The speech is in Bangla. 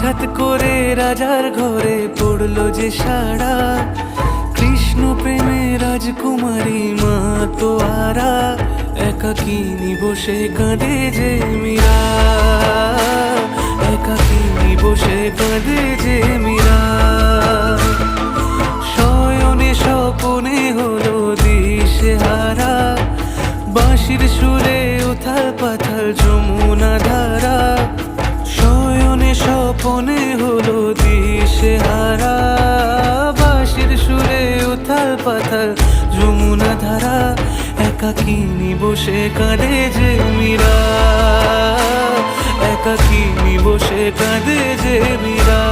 হঠাৎ করে রাজার ঘরে পড়ল যে সারা কৃষ্ণ প্রেমে রাজকুমারী মা তো আরা একাকিনী বসে কাঁদে যে মীরা? একাকিনী বসে কাঁদে যে মীরা? শয়নে স্বপনে হলো দিশে হারা বাঁশির সুরে উথাল পাথাল যমুনা স্বপনে হলো দিশে হারা, বাঁশির সুরে উথাল পাথাল, যমুনা ধারা একাকিনী বসে কাঁদে যে মীরা একাকিনী বসে কাঁদে যে মীরা।